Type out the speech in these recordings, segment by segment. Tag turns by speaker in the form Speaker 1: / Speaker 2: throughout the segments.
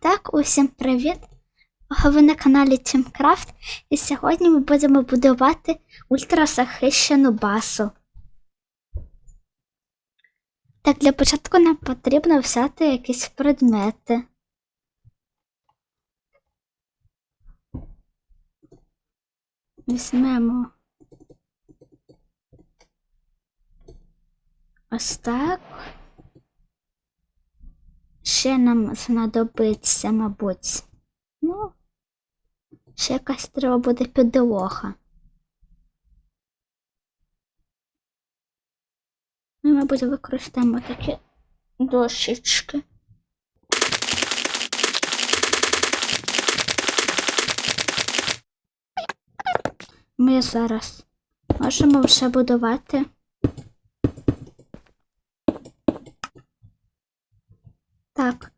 Speaker 1: Так, усім привіт! Ви на каналі Тімкрафт, і сьогодні ми будемо будувати ультрасахищену басу. Так, для початку нам потрібно взяти якісь предмети. Візьмемо ось так. Ще нам знадобиться, мабуть. Ну, ще якась треба буде підлога. Ми, мабуть, використаємо такі дощечки. Ми зараз можемо вже будувати. Так,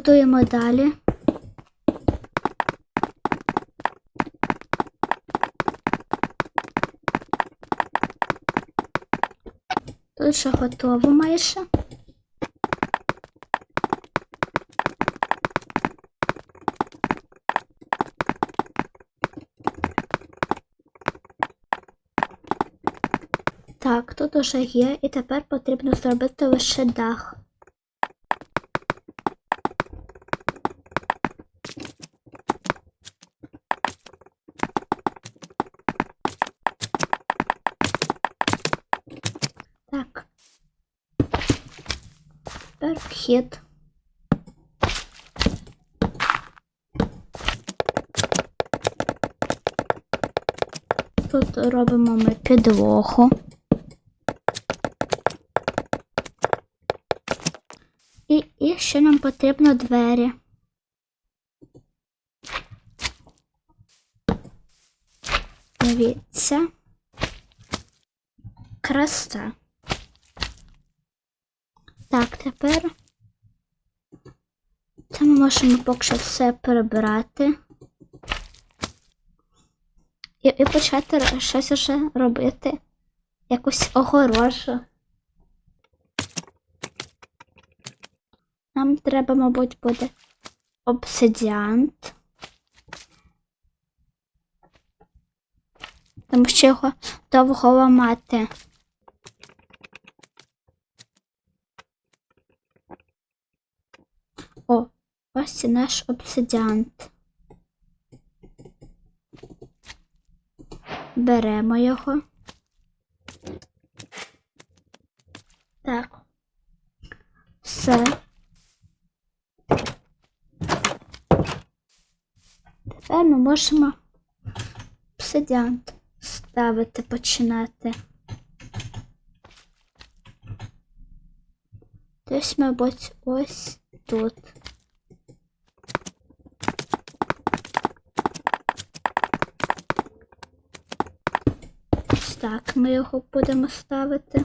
Speaker 1: будуємо далі. Тут вже готово майже. Так, тут уже є, і тепер потрібно зробити лише дах. Так. Тепер. Тут робимо ми підлогу. І, і ще нам потрібно двері. Дивіться. Краса. Тепер це ми можемо поки що все перебирати. І, і почати щось вже робити. Якусь огорожу. Нам треба, мабуть, буде обсидіант. Тому що його довго ламати. Ось і наш обсидіант. Беремо його. Так. Все. Тепер ми можемо обсидіант ставити, починати. Десь, мабуть, ось тут. Ось Так, ми його будемо ставити.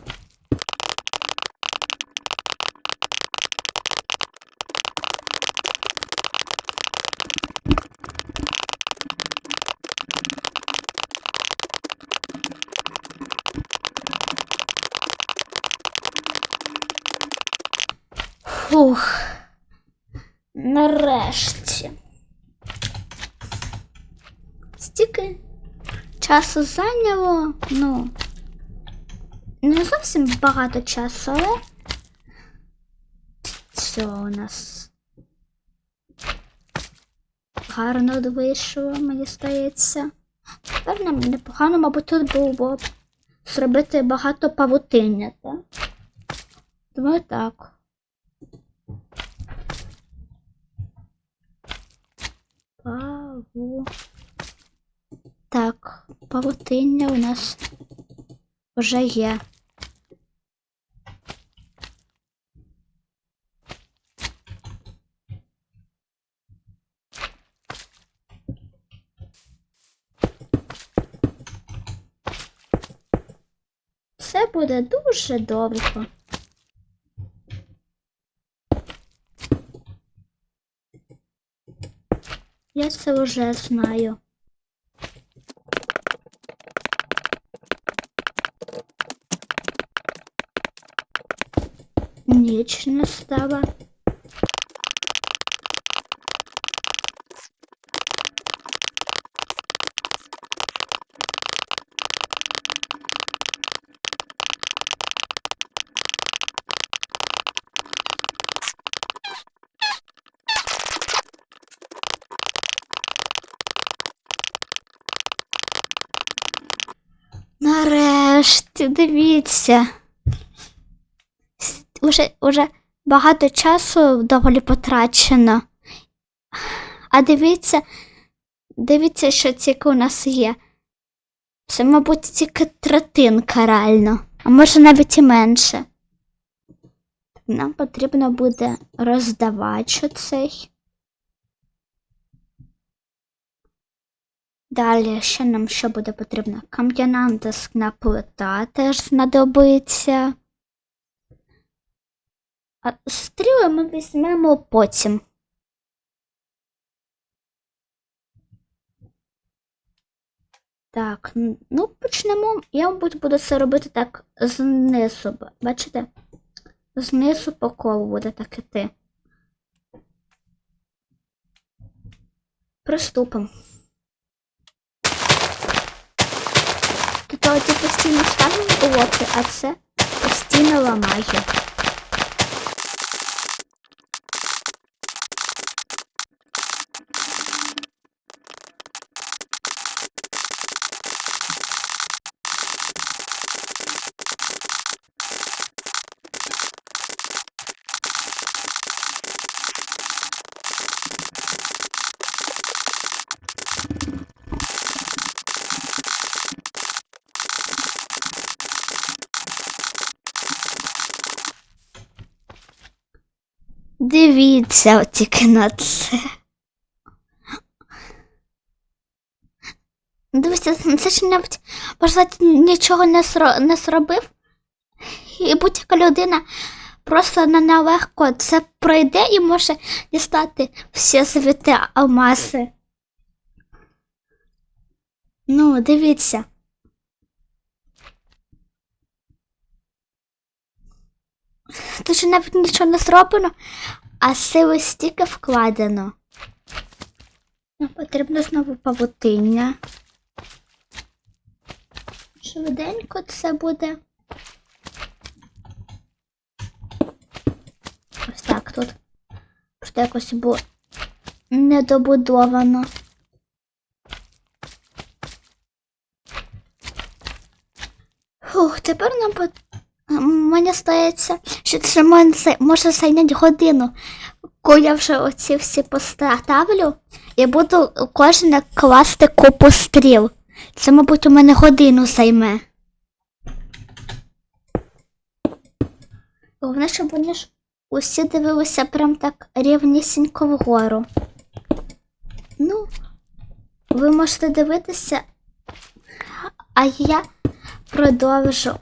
Speaker 1: Фух. Нарешті. Стільки часу зайняло, ну, не зовсім багато часу, але все у нас гарно вийшло, мені здається. Тепер нам непогано, мабуть, тут було зробити багато павутиння, так? Думаю, так. Паву. Так, павутиння у нас вже є. Все буде дуже довго. Я це вже знаю. небезпечно стало. Нарешті дивіться. Уже, уже багато часу доволі потрачено. А дивіться, дивіться, що тільки у нас є. Це, мабуть, тільки третинка реально, а може навіть і менше. Нам потрібно буде роздавач оцей. Далі ще нам що буде потрібно? Кам'яна дискна плита теж знадобиться. Стріли ми візьмемо потім. Так, ну почнемо. Я, мабуть, буду це робити так знизу. Бачите? Знизу по колу буде так іти. Приступимо. Тут оці постійно ставимо блоки, а це постійно ламає. Дивіться тільки на це. Дивіться, це ж навіть можна нічого не, не зробив. І будь-яка людина просто на нелегко це пройде і може дістати всі звіти алмази. Ну, дивіться. Тут навіть нічого не зроблено, а сили стільки вкладено. Нам потрібно знову павутиння. Швиденько це буде. Ось так тут. Просто якось було недобудовано. Фух, тепер нам по... Мені здається, що це може зайняти годину. Коли я вже оці всі поставлю, я буду кожен класти купу стріл. Це, мабуть, у мене годину займе. Головне, щоб вони ж усі дивилися прям так рівнісінько вгору. Ну, ви можете дивитися, а я продовжу.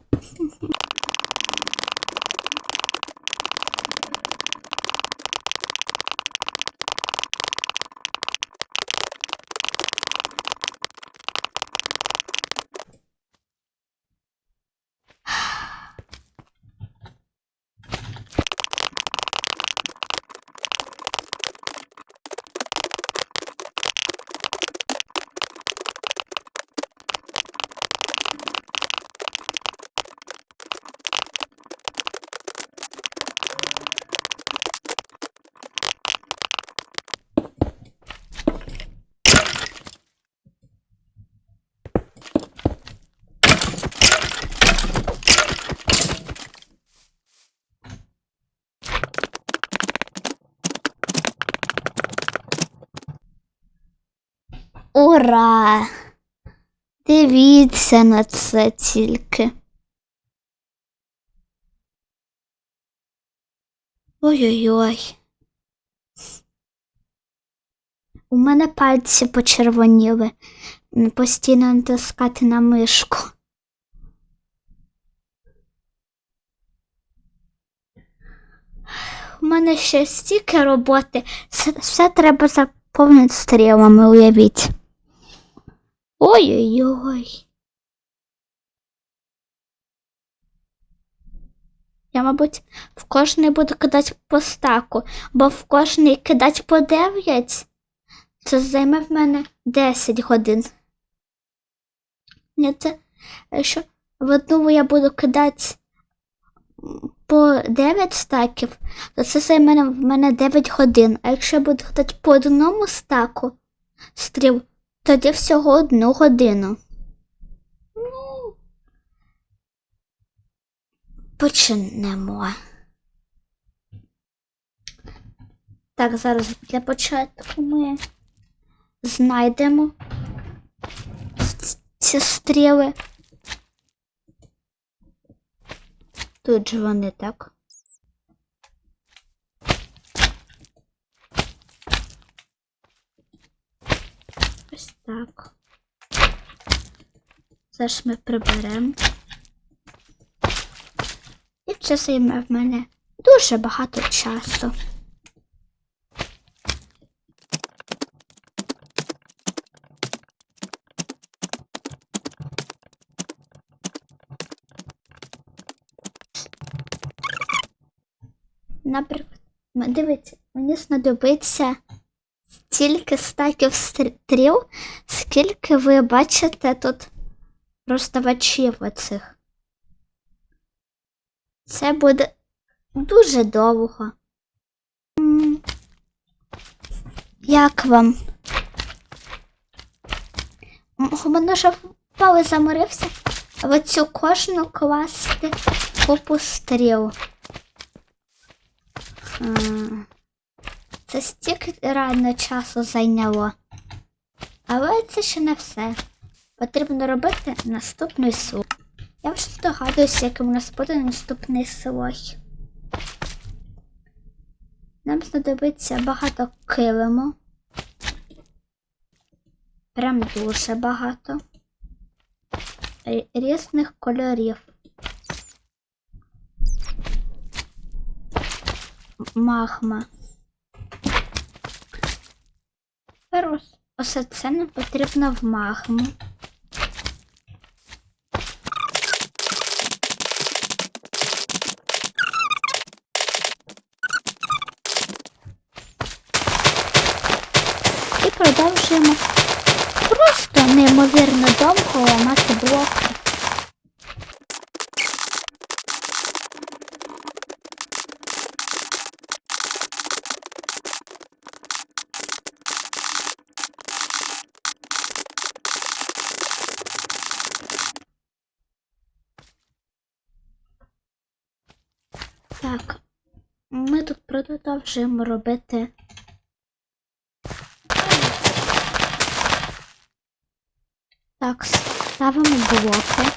Speaker 1: Ура! Дивіться на це тільки. Ой-ой-ой. У мене пальці почервоніли. Постійно натискати на мишку. У мене ще стільки роботи. Все треба заповнити стрілами, уявіть. Ой-ой-ой. Я, мабуть, в кожний буду кидати по стаку, бо в кожний кидати по 9. Це займе в мене 10 годин. Ні, це якщо в одну я буду кидати по 9 стаків, то це займе в мене 9 годин. А якщо я буду кидати по одному стаку стріл, тоді всього одну годину. Ну, почнемо. Так, зараз для початку ми знайдемо ці стріли. Тут же вони так. Так. Зараз ми приберемо. І це займе в мене дуже багато часу. Наприклад, дивіться, мені знадобиться стільки стаків стріл, скільки ви бачите тут розставачів оцих. Це буде дуже довго. Як вам? Вже впав і заморився в оцю кожну класти купу стріл. Це стільки реально часу зайняло. Але це ще не все. Потрібно робити наступний слой. Я вже здогадуюся, яким у нас буде наступний слой. Нам знадобиться багато килиму. Прям дуже багато. Різних кольорів. Магма. Тепер ось, це нам потрібно в магму. І продовжуємо просто неймовірно довго ламати блоки. Так, ми тут продовжуємо робити Так, ставимо блоки.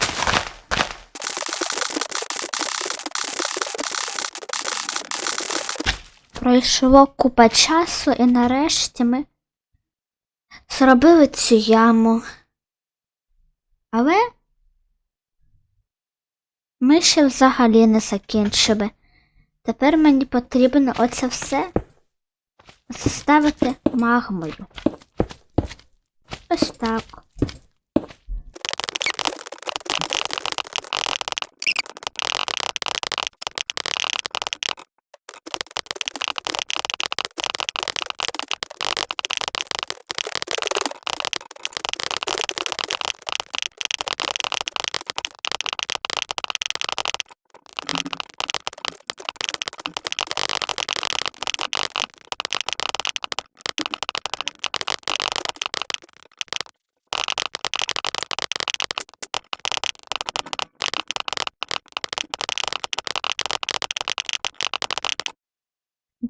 Speaker 1: Пройшло купа часу і нарешті ми зробили цю яму. Але ми ще взагалі не закінчили. Тепер мені потрібно оце все заставити магмою. Ось так.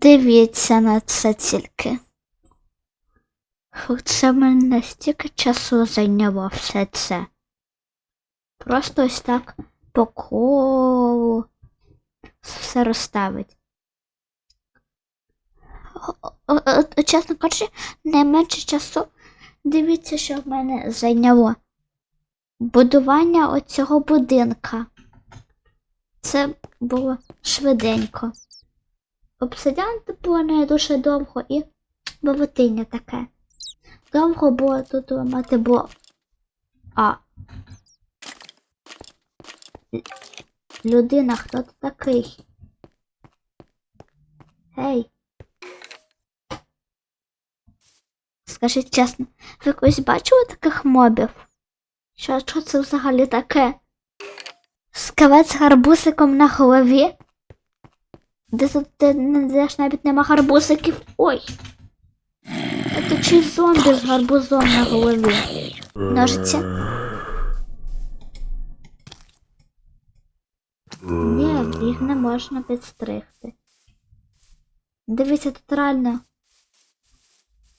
Speaker 1: Дивіться на це тільки. Це мене настільки часу зайняло все це. Просто ось так по колу все розставить. Чесно кажучи, найменше часу дивіться, що в мене зайняло. Будування оцього будинка. Це було швиденько. Обсидіан було не дуже довго і бавотиння таке. Довго було тут ламати блок. А. Людина, хто ти такий? Гей. Скажіть чесно, ви колись бачили таких мобів? Що, що це взагалі таке? Скелет з гарбусиком на голові? Де тут де, ж навіть нема гарбузиків. Ой. Це чи зомбі з гарбузом на голові. Ножиці. Ні, їх не можна підстригти. Дивіться, тут реально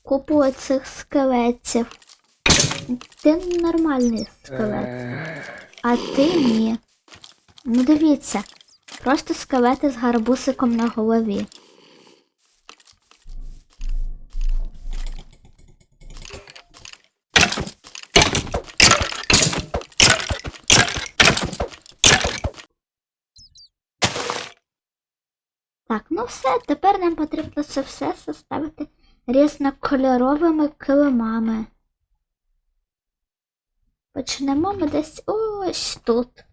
Speaker 1: купу цих скелетів. Ти нормальний скелет. А ти ні. Ну дивіться, просто скелети з гарбусиком на голові. Так, ну все, тепер нам потрібно це все составити різнокольоровими килимами. Почнемо ми десь ось тут.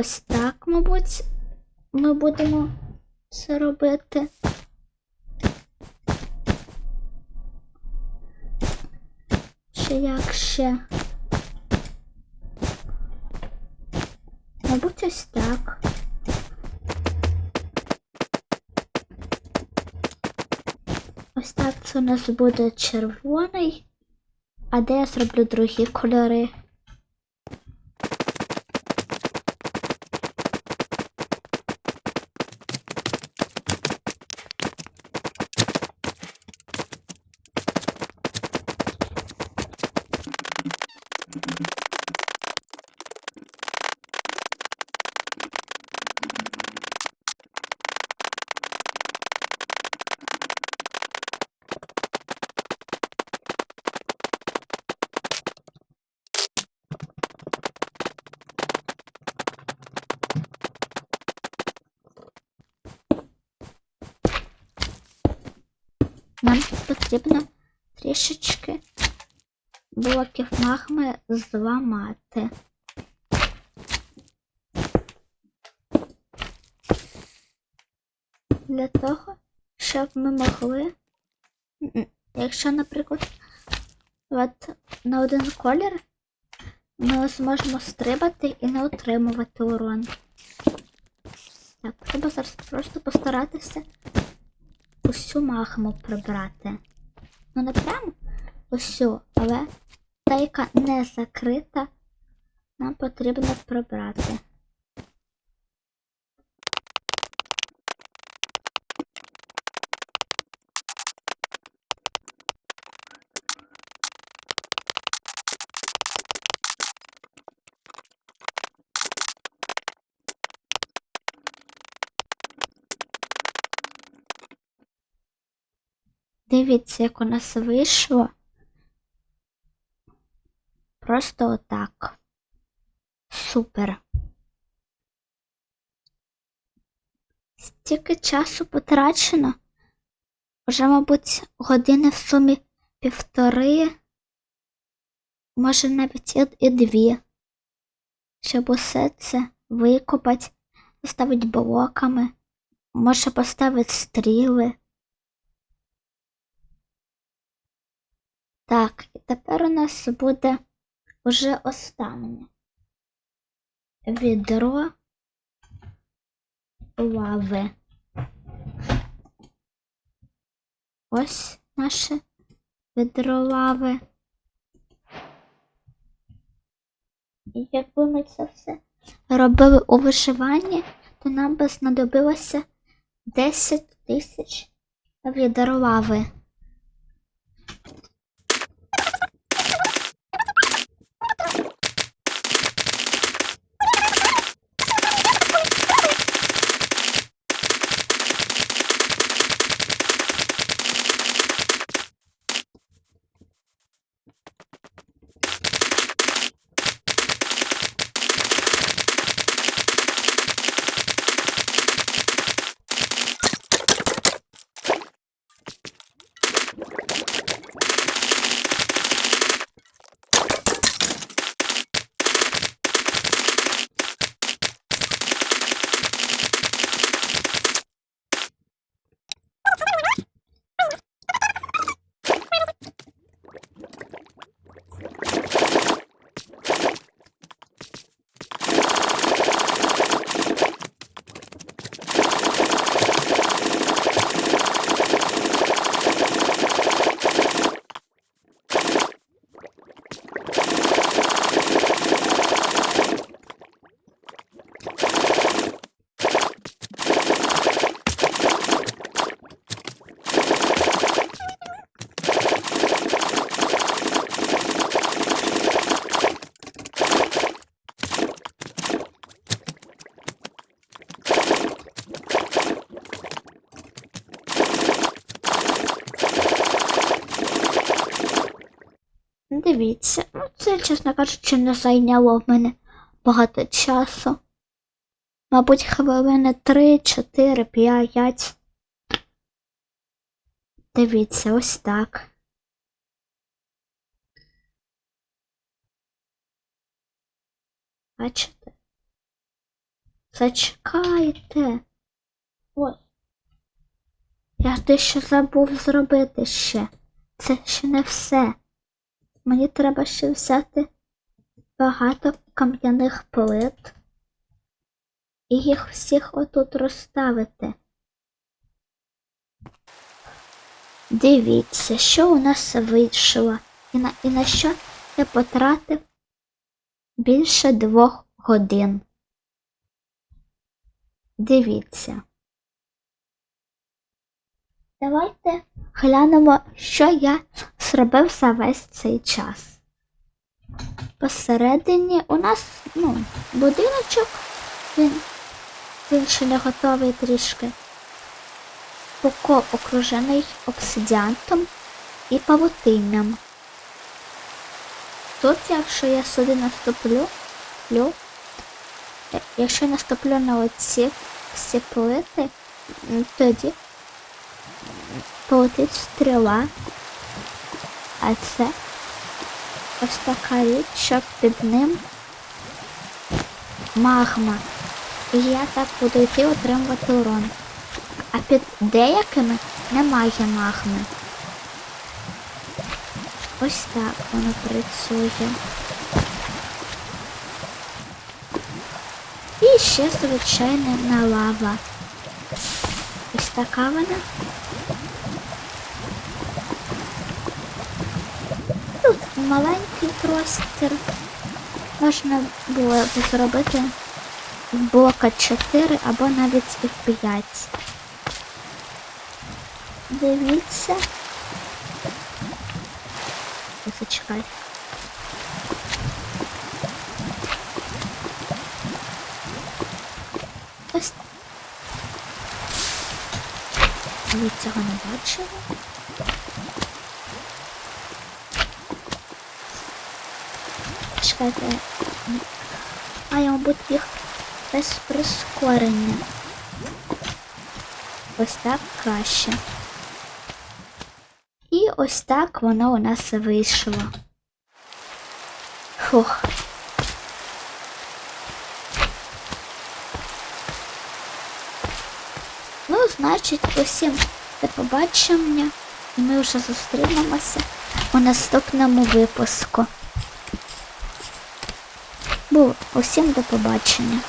Speaker 1: Ось так, мабуть, ми будемо це робити. Чи як ще? Мабуть, ось так. Ось так це у нас буде червоний. А де я зроблю другі кольори? Нам потрібно трішечки блоків магми зламати. Для того, щоб ми могли, якщо, наприклад, от на один колір ми зможемо стрибати і не отримувати урон. Так, треба зараз просто постаратися усю махму прибрати. Ну не прямо усю, але та, яка не закрита, нам потрібно прибрати. Дивіться, як у нас вийшло. Просто отак. Супер. Стільки часу потрачено. Вже, мабуть, години в сумі півтори, може навіть і, дві. Щоб усе це викопати, поставити блоками, може поставити стріли. Так, і тепер у нас буде уже останнє відро лави. Ось наше відро лави. І якби ми це все робили у вишиванні, то нам би знадобилося 10 тисяч відро лави. Чесно кажучи, не зайняло в мене багато часу. Мабуть, хвилини 3, 4, 5. Дивіться, ось так. Бачите? Зачекайте. Ось. Я дещо забув зробити ще. Це ще не все. Мені треба ще взяти багато кам'яних плит і їх всіх отут розставити. Дивіться, що у нас вийшло, і на, і на що я потратив більше двох годин. Дивіться. Давайте глянемо, що я зробив за весь цей час. Посередині у нас ну, будиночок, він, він ще не готовий трішки. Поко окружений обсидіантом і павутинням. Тут, якщо я сюди наступлю, плю, е, якщо я наступлю на оці всі плити, тоді полетить стріла. А це ось така річ, що під ним магма. І я так буду йти отримувати урон. А під деякими немає магми. Ось так воно працює. І ще звичайна лава. Ось така вона. Тут маленький простір. Можна було б зробити в блока 4 або навіть і в 5. Дивіться. Зачекай. Ось. Ви цього не бачили? А я, мабуть, їх без прискорення. Ось так краще. І ось так воно у нас вийшло. Фух. Ну, значить, усім до побачення. І ми вже зустрінемося у наступному випуску. Бу, усім до побачення.